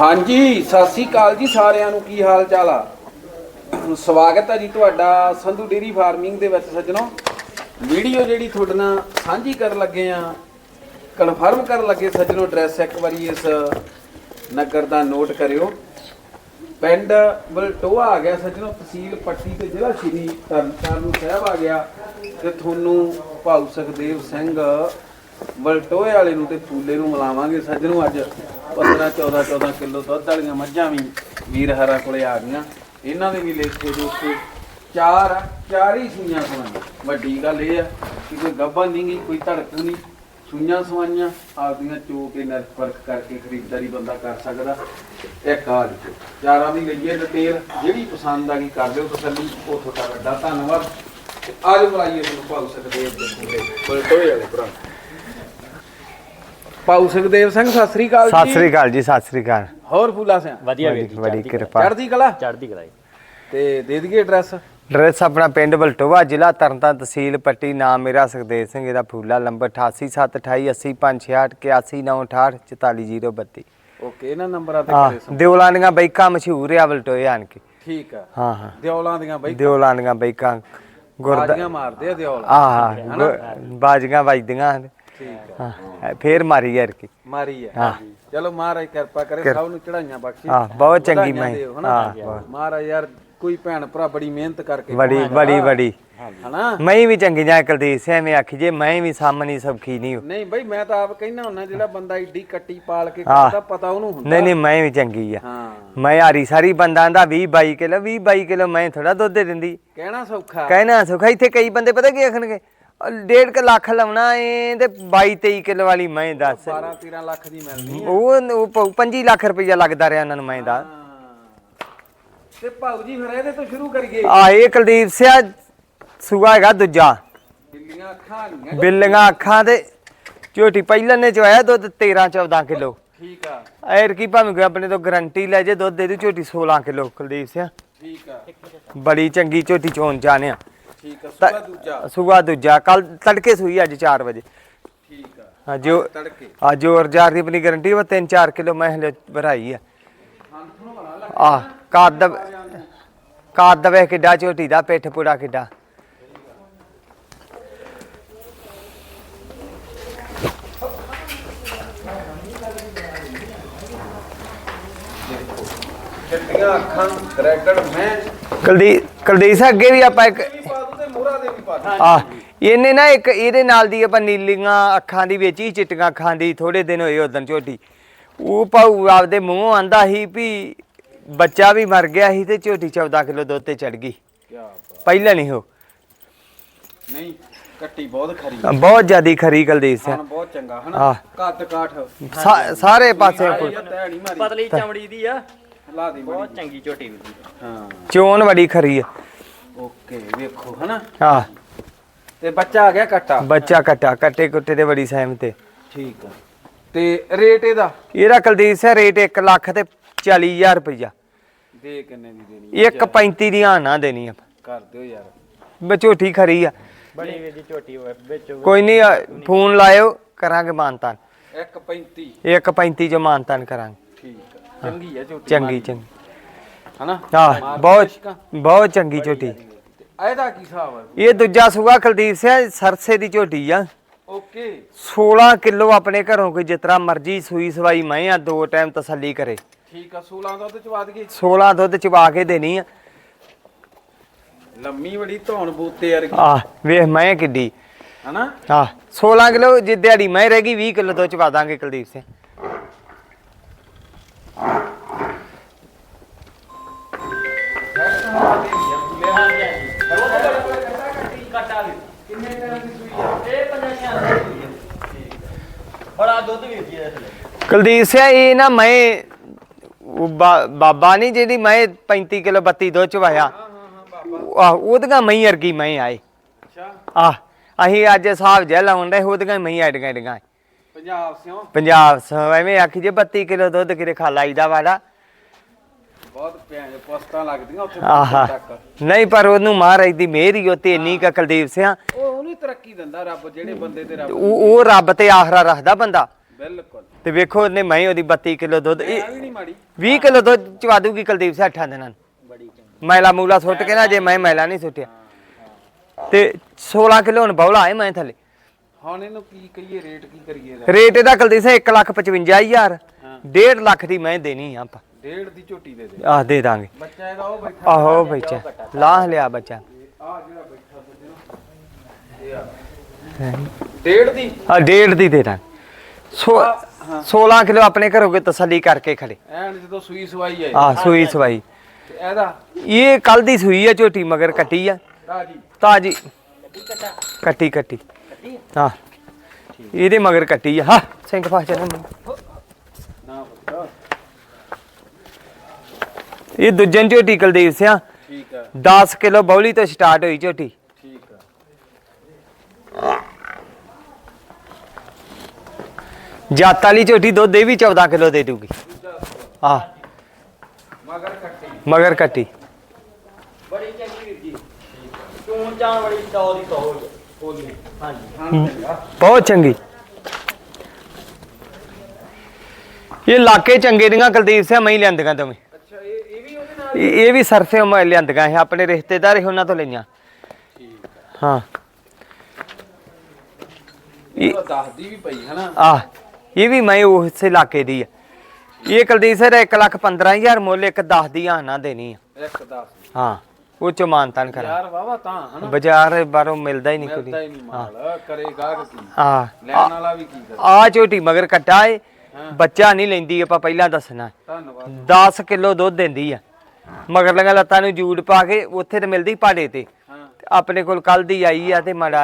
ਹਾਂਜੀ, ਸਤਿ ਸ੍ਰੀ ਅਕਾਲ ਜੀ ਸਾਰਿਆਂ ਨੂੰ, ਕੀ ਹਾਲ ਚਾਲ ਆ? ਸਵਾਗਤ ਹੈ ਜੀ ਤੁਹਾਡਾ ਸੰਧੂ ਡੇਰੀ ਫਾਰਮਿੰਗ ਦੇ ਵਿੱਚ ਸੱਜਣੋ। ਵੀਡੀਓ ਜਿਹੜੀ ਤੁਹਾਡੇ ਨਾਲ ਸਾਂਝੀ ਕਰਨ ਲੱਗੇ ਆ ਕਨਫਰਮ ਕਰਨ ਲੱਗੇ ਸੱਜਣੋ ਐਡਰੈਸ ਇੱਕ ਵਾਰੀ ਇਸ ਨਗਰ ਦਾ ਨੋਟ ਕਰਿਓ। ਪਿੰਡ ਬਲਟੋਆ ਆ ਗਿਆ ਸੱਜਣੋ, ਤਹਿਸੀਲ ਪੱਟੀ ਤੇ ਜ਼ਿਲ੍ਹਾ ਸ਼੍ਰੀ ਤਰਨਤਾਰਨ ਸਾਹਿਬ ਆ ਗਿਆ ਤੇ ਤੁਹਾਨੂੰ ਭਾਊ ਸੁਖਦੇਵ ਸਿੰਘ ਬਲਟੋਏ ਵਾਲੇ ਨੂੰ ਤੇ ਫੂਲੇ ਨੂੰ ਮਿਲਾਵਾਂਗੇ ਸੱਜਣੋ ਅੱਜ। 15 14 14 ਕਿਲੋ ਦੁੱਧ ਵਾਲੀਆਂ ਮੱਝਾਂ ਵੀ ਵੀਰ ਹਰਾ ਕੋਲੇ ਆ ਗਈਆਂ। ਇਹਨਾਂ ਦੇ ਵੀ ਲੇਖੇ ਦੇ ਉੱਤੇ ਚਾਰ ਆ, ਚਾਰ ਹੀ ਸੂਈਆਂ ਸਵਾਈਆਂ। ਵੱਡੀ ਗੱਲ ਇਹ ਆ ਕਿ ਕੋਈ ਗੱਭਾ ਨਹੀਂ ਗਈ ਕੋਈ ਧੜਕੂ ਨਹੀਂ। ਸੂਈਆਂ ਸਵਾਈਆਂ ਆਪਦੀਆਂ ਚੋ ਕੇ ਨਰਕ ਪਰਖ ਕਰਕੇ ਖਰੀਦਦਾਰੀ ਬੰਦਾ ਕਰ ਸਕਦਾ। ਇੱਕ ਆ ਜੀ ਚਾਰਾਂ ਦੀ ਲਈਏ ਡਿਟੇਲ ਜਿਹੜੀ ਪਸੰਦ ਆ ਗਈ ਕਰ ਦਿਓ ਤਸੱਲੀ। ਉਹ ਤੁਹਾਡਾ ਵੱਡਾ ਧੰਨਵਾਦ। ਤੇ ਅੱਜ ਬੁਲਾਈਏ ਤੁਹਾਨੂੰ ਭਾਊ ਸਕਦੇ ਦੇ ਵਾਲੇ ਭਰਾ। ਭਾਊ ਸੁਖਦੇਵ ਸਿੰਘ ਸਤਿ ਸ੍ਰੀ ਅਕਾਲ ਸਤਿ ਸ੍ਰੀ ਅਕਾਲ ਜੀ ਸਤਿ ਸ੍ਰੀ ਅਕਾਲ। ਹੋਰ ਫੂਲਾ ਸਿਆ। ਵਧੀਆ ਵੀਰ ਜੀ ਬੜੀ ਚੜ੍ਹਦੀ ਕਿਰਪਾ। ਚੜ੍ਹਦੀ ਕਲਾ? ਚੜ੍ਹਦੀ ਕਲਾ ਜੀ। ਤੇ ਦੇ ਦਈਏ ਐਡਰੈਸ ਡਰੈਸ ਆਪਣਾ ਪਿੰਡ ਬਲਟੋਵਾ ਜ਼ਿਲ੍ਹਾ ਤਰਨਤਾਰਨ ਤਹਿਸੀਲ ਪੱਟੀ ਨਾਮ ਮੇਰਾ ਸੁਖਦੇਵ ਸਿੰਘ ਇਹਦਾ ਫੂਲਾ ਨੰਬਰ 8872855968 ਓਕੇ ਇਹਨਾਂ ਨੰਬਰਾਂ ਤੇ ਕਰੇ ਸਮ ਦਿਓਲਾਂ ਦੀਆਂ ਬਾਈਕਾਂ ਮਸ਼ਹੂਰ ਆ ਬਲਟੋਏ ਆਣ ਕੇ। ਠੀਕ ਆ। ਹਾਂ ਹਾਂ। ਦਿਓਲਾਂ ਦੀਆਂ ਬਈ ਦਿਓਲਾਂ ਦੀਆਂ ਬਾਈਕਾਂ ਗੁਰਦਾ ਬਾਜ਼ੀਆਂ ਮਾਰਦੇ ਆ ਦਿਓਲ। ਆਹ ਬਾਜੀਆਂ ਵੱਜਦੀਆਂ ਨੇ। ਠੀਕ ਹਾਂ ਫੇਰ ਮਾਰੀ ਯਾਰ ਕੀ ਮਾਰੀ ਆ। ਹਾਂ। ਚਲੋ ਮਹਾਰਾਜ ਕਿਰਪਾ ਕਰੇ ਸਭ ਨੂੰ ਚੜਾਈਆਂ ਬਖਸ਼ੀ। ਹਾਂ ਬਹੁਤ ਚੰਗੀ ਮੈਂ? ਹਾਂ। ਮਹਾਰਾਜ ਯਾਰ ਕੋਈ ਭੈਣ ਭਰਾ ਬੜੀ ਮਿਹਨਤ ਕਰਕੇ ਬੜੀ। ਬੜੀ ਬੜੀ। ਹਨਾ? ਮੈਂ ਵੀ ਚੰਗੀ ਜਾਂ ਕੁਲਦੀਪ ਸਿੰਘ ਆਖੀ ਜੇ ਮੈਂ ਵੀ ਸਾਹਮਣੀ ਸੌਖੀ ਨਹੀਂ ਹੋ। ਨਹੀਂ ਬਈ ਮੈਂ ਤਾਂ ਆਪ ਕਹਿਣਾ ਹੁੰਨਾ ਜਿਹੜਾ ਬੰਦਾ ਏਡੀ ਕੱਟੀ ਪਾਲ ਕੇ ਹਾਂ। ਕਰਦਾ ਪਤਾ ਉਹਨੂੰ ਹੁੰਦਾ। ਨਹੀਂ ਨਹੀਂ ਮੈਂ ਵੀ ਚੰਗੀ ਆ। ਹਾਂ। ਮੈਂ ਹਾਰੀ ਸਾਰੀ ਬੰਦਾਂ ਦਾ 20 22 ਕਿਲੋ 20 22 ਕਿਲੋ ਮੈਂ ਥੋੜਾ ਦੁੱਧ ਦੇ ਦਿੰਦੀ। ਕਹਿਣਾ ਸੌਖਾ। ਕਹਿਣਾ ਸੁਖਾ ਇੱਥੇ ਕਈ ਬੰਦੇ ਪਤਾ ਕੀ ਆਖਣਗੇ? ਡੇਢ ਕੁ ਲੱਖ ਲਾਉਣਾ ਏ ਤੇ 22 23 ਕਿਲੋ ਵਾਲੀ ਮੈਂ ਦੱਸ। 12 13 ਲੱਖ ਦੀ ਮਿਲਣੀ ਉਹ ਉਹ ਪਊ 25 ਲੱਖ ਰੁਪਈਆ ਲੱਗਦਾ ਰਿਹਾ ਉਹਨਾਂ ਨੂੰ ਮੈਂ ਦਾ। ਤੇ ਭਾਊ ਜੀ ਫਿਰ ਇਹਦੇ ਤੋਂ ਸ਼ੁਰੂ ਕਰੀਏ। ਆ ਇਹ ਕੁਲਦੀਪ ਸਿਆ ਸੂਆ ਹੈਗਾ ਦੂਜਾ। ਬਿੱਲੀਆਂ ਅੱਖਾਂ ਨਹੀਂ ਬਿੱਲੀਆਂ ਅੱਖਾਂ ਤੇ ਝੋਟੀ ਪਹਿਲਾਂ ਨੇ ਚੋਇਆ ਦੁੱਧ 13 14 ਕਿਲੋ। ਠੀਕ ਆ। ਐਰ ਕੀ ਭਾਵੇਂ ਕੋਈ ਆਪਣੇ ਤੋਂ ਗਰੰਟੀ ਲੈ ਜੇ ਦੁੱਧ ਦੇ ਦੂ ਝੋਟੀ 16 ਕਿਲੋ ਕੁਲਦੀਪ ਸਿਆ। ਠੀਕ ਆ। ਬੜੀ ਚੰਗੀ ਝੋਟੀ ਚੋਣ ਜਾਣਿਆ। ਠੀਕ ਆ ਸੁਬਾ ਦੂਜਾ। ਸੂਆ ਦੂਜਾ ਕੱਲ ਤੜਕੇ ਸੂਈ ਅੱਜ 4 ਵਜੇ। ਠੀਕ ਆ ਹਾਂ ਜੋ ਤੜਕੇ। ਆ ਜੋਰ ਜਾਰ ਦੀ ਆਪਣੀ ਗਾਰੰਟੀ ਵਾ 3-4 ਕਿਲੋ ਮੈਂ ਹਲੇ ਭਰਾਈ ਆ। ਆ ਕੱਦ ਕੱਦ ਵੇ ਕਿੱਡਾ ਝੋਟੀ ਦਾ ਪਿੱਠ ਪੂੜਾ ਕਿੱਡਾ। ਕੁਲਦੀਪ ਸਾਹਿਬ ਅੱਗੇ ਵੀ ਆਪਾਂ ਇੱਕ ਆ ਇਹਨੇ ਨਾ ਇੱਕ ਇਹਦੇ ਨਾਲ ਦੀ ਆਪਾਂ ਨੀਲੀਆਂ ਅੱਖਾਂ ਦੀ ਵਿੱਚ ਹੀ ਚਿੱਟੀਆਂ ਅੱਖਾਂ ਦੀ ਥੋੜੇ ਦਿਨ ਹੋਏ ਉਦੋਂ ਝੋਟੀ। ਉਹ ਪਾਉ ਆਪਦੇ ਮੂੰਹੋਂ ਆਂਦਾ ਸੀ ਵੀ ਬੱਚਾ ਵੀ ਮਰ ਗਿਆ ਸੀ ਤੇ ਝੋਟੀ 14 ਕਿਲੋ ਦੁੱਧ ਤੇ ਚੜ ਗਈ। ਕੀ ਬਾਤ। ਪਹਿਲਾਂ ਨਹੀਂ ਹੋ ਨਹੀਂ ਕੱਟੀ ਬਹੁਤ ਖਰੀ। ਬਹੁਤ ਜ਼ਿਆਦੀ ਖਰੀ ਕੁਲਦੀਪ ਸਿੰਘ। ਖਾਣ ਬਹੁਤ ਚੰਗਾ ਹਨਾ। ਕੱਦ ਕਾਠ। ਸਾਰੇ ਪਾਸੇ ਪਤਲੀ ਚਮੜੀ ਦੀ ਆ। ਲਾ ਦੀ ਬਹੁਤ ਚੰਗੀ ਝੋਟੀ ਜੀ ਹਾਂ। ਚੋਣ ਬੜੀ ਖਰੀ ਆ। ਓਕੇ ਵੇਖੋ ਹਨਾ? ਆ ਤੇ ਬੱਚਾ ਆ ਗਿਆ ਕੱਟਾ? ਬੱਚਾ ਕਟਾ ਕੱਟੇ ਕੁੱਟੇ ਦੇ ਬੜੀ ਸਹਿਮਤ ਹੈ ਠੀਕ ਆ। ਤੇ ਰੇਟ ਇਹਦਾ? ਇਹਦਾ ਕੁਲਦੀਪ ਸਿੰਘ ਰੇਟ 1 ਲੱਖ ਤੇ 40000 ਰੁਪਈਆ। ਦੇ ਕਿੰਨੇ ਦੀ ਦੇਣੀ ਇੱਕ 35 ਦੀ ਨਾ ਦੇਣੀ ਆ। ਕਰ ਦਿਓ ਯਾਰ। ਬਚੋਟੀ ਖਰੀ ਆ। ਬੜੀ ਵੀਰ ਜੀ ਝੋਟੀ ਹੋਵੇ ਵਿੱਚ ਕੋਈ ਨਹੀਂ ਫੋਨ ਲਾਇਓ ਕਰਾਂਗੇ ਮਾਨਤਾਨ। 1.35 ਇੱਕ 35 ਚ ਮਾਨਤਾਨ ਕਰਾਂਗੇ। ਠੀਕ ਚੰਗੀ ਆ ਝੋਟੀ ਚੰਗੀ। ਚੰਗੀ। ਹਨਾ? ਹਾਂ ਬਹੁਤ। ਬਹੁਤ ਚੰਗੀ ਝੋਟੀ। ਤੇ ਇਹਦਾ ਕੀ ਹਿਸਾਬ ਆ? ਇਹ ਦੂਜਾ ਸੂਆ ਕੁਲਦੀਪ ਸਿੰਘ ਸਰਸੇ ਦੀ ਝੋਟੀ ਆ। ਓਕੇ। 16 ਕਿਲੋ ਆਪਣੇ ਘਰੋਂ ਕੋਈ ਜਿਤਨਾ ਮਰਜ਼ੀ ਸੂਈ ਸਵਾਈ ਮੈਂ ਆ ਦੋ ਟਾਈਮ ਤਸੱਲੀ ਕਰੇ। ਠੀਕ ਆ 16 ਦਾ ਤੇ ਚਵਾਦ ਗਈ 16 ਦੁੱਧ ਚਵਾ ਕੇ ਦੇਣੀ ਆ। ਲੰਮੀ ਬੜੀ ਧੌਣ ਬੂਤੇ ਵਰਗੀ। ਆ ਵੇਖ ਮੈਂ ਕਿੱਡੀ। ਹਨਾ? ਆ 16 ਕਿਲੋ ਜੇ ਦਿਹਾੜੀ ਮੈਂ ਰਹਿ ਗਈ 20 ਕਿਲੋ ਦੁੱਧ ਚਵਾ ਦਾਂਗੇ ਕੁਲਦੀਪ ਸਿੰਘ। ਦੁੱਧ ਜੀ ਇਹਦੇ ਥੱਲੇ ਕੁਲਦੀਪ ਸਿੰਘ ਇਹ ਨਾ ਮੈਂ ਉਹ ਬਾ- ਬਾਬਾ ਨਹੀਂ ਜਿਹੜੀ ਮੈਂ 35 ਕਿਲੋ 32 ਦੁੱਧ ਚਵਾਇਆ। ਆ ਉਹਦੀਆਂ ਮੈਂ ਵਰਗੀ ਮੈਂ ਆਏ। ਅੱਛਾ ਆ ਅਸੀਂ ਅੱਜ ਹਿਸਾਬ ਜਿਹਾ ਲਾਉਣ ਦੇ ਉਹਦੀਆਂ ਮੈਂ ਐਡੀਆਂ ਐਡੀਆਂ ਪੰਜਾਬ ਸਿਓ। ਪੰਜਾਬ ਸ ਐਵੇਂ ਆਖੀ ਜੇ 32 ਕਿਲੋ ਦੁੱਧ ਕਿਤੇ ਖਾ ਲਾਈਦਾ ਵਾੜਾ ਬਹੁਤ ਪਿਆਜ ਪੋਸਟਾਂ ਲੱਗਦੀਆਂ ਉੱਥੇ ਆਹਾ ਤੱਕ। ਨਹੀਂ ਪਰ ਉਹਨੂੰ ਮਹਾਰਾਜ ਦੀ ਮਿਹਰ ਹੀ ਉਹ ਤੇ ਇੰਨੀ ਕ ਕੁਲਦੀਪ ਉਹ ਹੀ ਤਰੱਕੀ ਦਿੰਦਾ ਰੱਬ ਜਿਹੜੇ ਬੰਦੇ ਤੇ ਰੱਬ ਉਹ ਉਹ ਰੱਬ ਤੇ ਆਖਰਾ ਰੱਖਦਾ ਬੰਦਾ। ਬਿਲਕੁਲ। ਤੇ ਵੇਖੋ ਉਹਨੇ ਮੈਂ ਉਹਦੀ 32 ਕਿਲੋ ਦੁੱਧ ਇਹ ਵੀ ਨਹੀਂ ਮਾੜੀ। 20 ਕਿਲੋ ਦੁੱਧ ਚਵਾ ਦੂਗੀ ਕੁਲਦੀਪ ਸਿੰਘ ਅੱਠਾਂ ਦਿਨਾਂ ਨੂੰ ਬੜੀ ਚੰਗੀ। ਮੈਲਾ ਮੂਲਾ ਸੁੱਟ ਕੇ ਨਾ ਜੇ ਮੈਂ ਮੈਲਾ ਨਹੀਂ ਸੁੱਟਿਆ। ਤੇ 16 ਕਿਲੋ ਹੁਣ ਬੌਲਾ ਹੈ ਮੈਂ ਥੱਲੇ। ਹੁਣ ਇਹਨੂੰ ਕੀ ਕਹੀਏ ਰੇਟ ਕੀ ਕਰੀਏ ਰੇਟ ਇਹਦਾ ਕੁਲਦੀਪ ਸਿੰਘ 1 ਲੱਖ 55000 ਹਾਂ। 1.5 ਲੱਖ ਦੀ ਮੈਂ ਦੇਣੀ ਆ ਆਪਾਂ। ਡੇਢ ਦੀ ਝੋਟੀ ਦੇ ਦੇ। ਆਹ ਦੇ ਦਾਂਗੇ। ਬੱਚਾ ਇਹਦਾ ਉਹ ਬੈਠਾ ਆਹੋ ਬੱਚਾ ਲਾਹ ਲਿਆ ਬੱਚਾ। ਆ ਜਿਹੜਾ ਡੇਢ ਦੀ? ਆ ਡੇਢ ਦੀ ਦੇ ਦਾਂਗੇ। ਸੋ 16 ਕਿਲੋ ਆਪਣੇ ਘਰੋਂ ਕੋਈ ਤਸੱਲੀ ਕਰਕੇ ਖੜੇ। ਐਨ ਜਦੋਂ ਸੂਈ ਸਵਾਈ ਹੈ ਆ ਸੂਈ ਸਵਾਈ। ਤੇ ਇਹਦਾ? ਇਹ ਕੱਲ ਦੀ ਸੂਈ ਆ ਝੋਟੀ ਮਗਰ ਕੱਟੀ ਆ। ਤਾਜੀ। ਤਾਜੀ। ਕੱਟੀ ਕੱਟੀ। ਹਾਂ। ਇਹਦੇ ਮਗਰ ਕੱਟੀ ਆ। ਹਾਂ ਸਿੰਘ ਫਾਸ ਚੱਲ ਨਾ ਇਹ ਦੂਜਨ ਝੋਟੀ ਕੁਲਦੀਪ ਸਿਆ। ਠੀਕ ਆ। 10 ਕਿਲੋ ਬੌਲੀ ਤੋਂ ਸਟਾਰਟ ਹੋਈ ਝੋਟੀ ਠੀਕ ਆ ਜੱਤ ਵਾਲੀ ਝੋਟੀ ਦੁੱਧ ਇਹ ਵੀ 14 ਕਿਲੋ ਦੇ ਦੂਗੀ। ਆ। ਮਗਰ ਕੱਟੀ। ਮਗਰ ਕੱਟੀ ਬੜੀ ਚੰਗੀ ਵੀਰ ਜੀ। ਚੂਣ ਚਾਣ ਬੜੀ ਟੌ ਦੀ ਟੌ ਹੋਈ ਬੋਲੀ ਹਾਂਜੀ। ਹਾਂ। ਚੰਗਾ ਬਹੁਤ ਚੰਗੀ। ਇਹ ਲਾਕੇ ਚੰਗੇ ਦੀਆਂ ਕੁਲਦੀਪ ਸਿਆ ਮੈਂ ਹੀ ਲਿਆਂਦੀਆਂ ਤੁਮੇ ਅੱਛਾ ਇਹ ਇਹ ਵੀ ਉਹਦੇ ਨਾਲ? ਇਹ ਵੀ ਸਰਫੇ ਮੈਂ ਲਿਆਂਦੀਆਂ ਇਹ ਆਪਣੇ ਰਿਸ਼ਤੇਦਾਰ ਹੀ ਉਹਨਾਂ ਤੋਂ ਲਈਆਂ। ਠੀਕ ਹਾਂ। ਇਹ ਦੱਸਦੀ ਵੀ ਪਈ ਹਨਾ ਆ। ਇਹ ਵੀ ਮੈਂ ਉਸੇ ਇਲਾਕੇ ਦੀ ਆ। ਇਹ ਕੁਲਦੀਪ ਸਰ 1 ਲੱਖ 15000 ਮੁੱਲ ਇੱਕ 10 ਦੀ ਆਨਾ ਦੇਣੀ ਆ। ਇੱਕ ਦੱਸ ਹਾਂ ਉਹ ਚ ਮਾਨਤਾਨ ਕਰਾਂ। ਯਾਰ ਵਾਵਾ ਤਾਂ ਹਨਾ ਬਾਜ਼ਾਰ ਬਾਹਰੋਂ ਮਿਲਦਾ ਹੀ ਨਹੀਂ ਕੋਈ। ਮਿਲਦਾ ਹੀ ਨਹੀਂ ਮਾਲ। ਕਰੇਗਾ ਕਿ? ਆ ਲੈਣ ਵਾਲਾ ਵੀ ਕੀ ਕਰੇ? ਆ ਝੋਟੀ ਮਗਰ ਕੱਟਾ ਏ। ਹਾਂ। ਬੱਚਾ ਨਹੀਂ ਲੈਂਦੀ ਆਪਾਂ ਪਹਿਲਾਂ ਦੱਸਣਾ। ਧੰਨਵਾਦ। 10 ਕਿਲੋ ਦੁੱਧ ਦਿੰਦੀ ਆ। ਮਗਰ ਲਗਾ ਲੱਤਾਂ ਨੂੰ ਜੂੜ ਪਾ ਕੇ ਉੱਥੇ ਤੇ ਮਿਲਦੀ ਪਾੜੇ ਹਾਂ ਤੇ। ਆਪਣੇ ਕੋਲ ਕੱਲ ਦੀ ਆਈ ਆ ਤੇ ਮੜਾ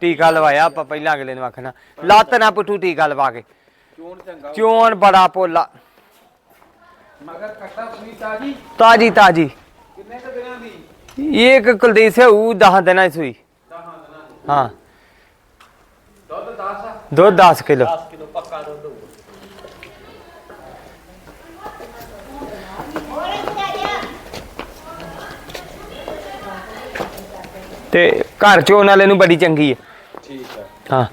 ਟੀਕਾ ਲਵਾਇਆ। ਆਪਾਂ ਪਹਿਲਾਂ ਅਗਲੇ ਨੂੰ ਆਖਣਾ। ਲੱਤ ਨਾ ਪੁੱਠੂ ਟੀਕਾ ਲਵਾ ਕੇ। ਚੋਣ ਚੰਗਾ। ਚੋਣ ਬੜਾ ਪੋਲਾ ਮਗਰ ਕੱਟਾ ਸੂਈ ਤਾਜੀ। ਤਾਜੀ ਤਾਜੀ। ਕਿੰਨੇ ਕ ਦਿਨਾਂ ਦੀ? ਇਹ ਇੱਕ ਕੁਲਦੀਪ ਸਿੰਘ ਉਹ 10 ਦਿਨਾਂ ਦੀ ਸੂਈ। 10 ਦਿਨਾਂ ਦੀ। ਹਾਂ। ਦੁੱਧ 10 ਆ। ਦੁੱਧ 10 ਕਿਲੋ। 10 ਕਿਲੋ ਪੱਕਾ ਦੁੱਧ ਹੋਊ ਤੇ ਘਰ ਚੋਣ ਵਾਲੇ ਨੂੰ ਬੜੀ ਚੰਗੀ ਹੈ। ਠੀਕ ਆ ਹਾਂ।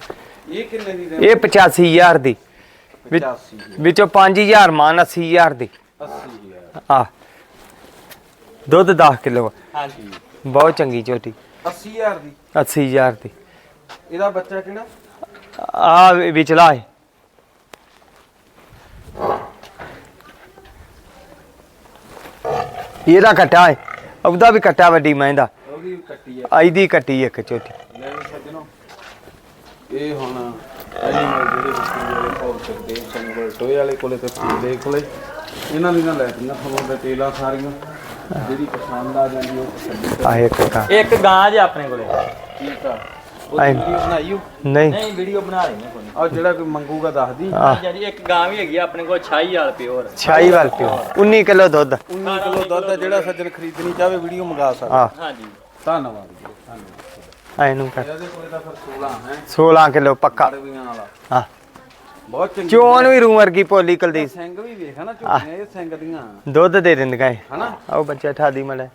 ਇਹ ਕਿੰਨੇ ਦੀ ਦੇ ਇਹ 85000 ਦੀ। ਵਿੱਚ- 85 ਵਿੱਚੋਂ 5000 ਮਾਨ 80000 ਦੀ। 80000 ਆ ਦੁੱਧ 10 ਕਿਲੋ ਹਾਂਜੀ। ਬਹੁਤ ਚੰਗੀ ਝੋਟੀ 80000 ਦੀ। 80000 ਦੀ। ਇਹਦਾ ਬੱਚਾ ਕਿਹੜਾ? ਆ ਵਿਚਲਾ ਹੈ। ਇਹਦਾ ਕੱਟਾ ਹੈ। ਉਹਦਾ ਵੀ ਕੱਟਾ ਵੱਡੀ ਮੈਂ ਦਾ। ਉਹਦੀ ਕੱਟੀ ਆ ਆਈ ਦੀ ਕੱਟੀ ਇੱਕ ਝੋਟੀ ਲੈ ਵੀ ਸੱਜਣੋ। ਇਹ ਹੁਣ ਐਨੀਮਲ ਜਿਹੜੇ ਬੱਚੇ ਜਿਹੜੇ ਪੌਲ ਸਕਦੇ ਸੰਗਲ ਟੋਏ ਵਾਲੇ ਕੋਲੇ ਤੇ ਪੀਲੇ ਕੋਲੇ। ਇਹਨਾਂ ਦੀਆਂ ਲੈ ਦਿੰਦਾ ਤੁਹਾਨੂੰ ਡਿਟੇਲਾਂ ਸਾਰੀਆਂ ਜਿਹੜੀ ਪਸੰਦ ਆ ਜਾਂਦੀ ਉਹ ਛੱਡੀ ਆ ਇੱਕ ਕਾ ਇੱਕ ਗਾਂ ਜੇ ਆਪਣੇ ਕੋਲੇ। ਠੀਕ ਆ। ਉਹ ਆਏ। ਵੀਡੀਓ ਬਣਾਈਓ ਨਹੀਂ। ਨਹੀਂ ਵੀਡੀਓ ਬਣਾ ਲੈਣੇ ਕੋਈ ਆ ਜਿਹੜਾ ਕੋਈ ਮੰਗੂਗਾ ਦੱਸਦੀ। ਆ ਹਾਂਜੀ ਇੱਕ ਗਾਂ ਵੀ ਹੈਗੀ ਆ ਆਪਣੇ ਕੋਲ 6000 ਪਿਓਰ। ਛਾਈ ਵਾਲ ਪਿਓ 19 ਕਿਲੋ ਦੁੱਧ। 19 ਕਿਲੋ ਦੁੱਧ ਆ ਜਿਹੜਾ ਸੱਜਣ ਖਰੀਦਣੀ ਚਾਹਵੇ ਵੀਡੀਓ ਮੰਗਾ ਸਕਦਾ। ਆ ਹਾਂਜੀ। ਧੰਨਵਾਦ ਜੀ ਧੰਨਵਾਦ। ਐਨੂੰ ਕਰ। ਇਹਦੇ ਕੋਲੇ ਤਾਂ ਫਿਰ 16 ਹੈ। 16 ਕਿਲੋ ਪੱਕਾ। ਕੜਵੀਆਂ ਵਾਲਾ। ਆ ਬਹੁਤ ਚੰਗੀ ਚੋਣ ਵੀ ਰੂ ਵਰਗੀ ਪੋਲੀ ਕੁਲਦੀਪ। ਸਿੰਘ ਵੀ ਵੇਖ ਨਾ ਝੋਟੀਆਂ ਇਹ ਸਿੰਘ ਦੀਆਂ। ਦੁੱਧ ਦੇ ਦਿੰਦੀਆਂ ਇਹ। ਹਨਾ? ਆਓ ਬੱਚਾ ਠਾਦੀ ਮਲੇ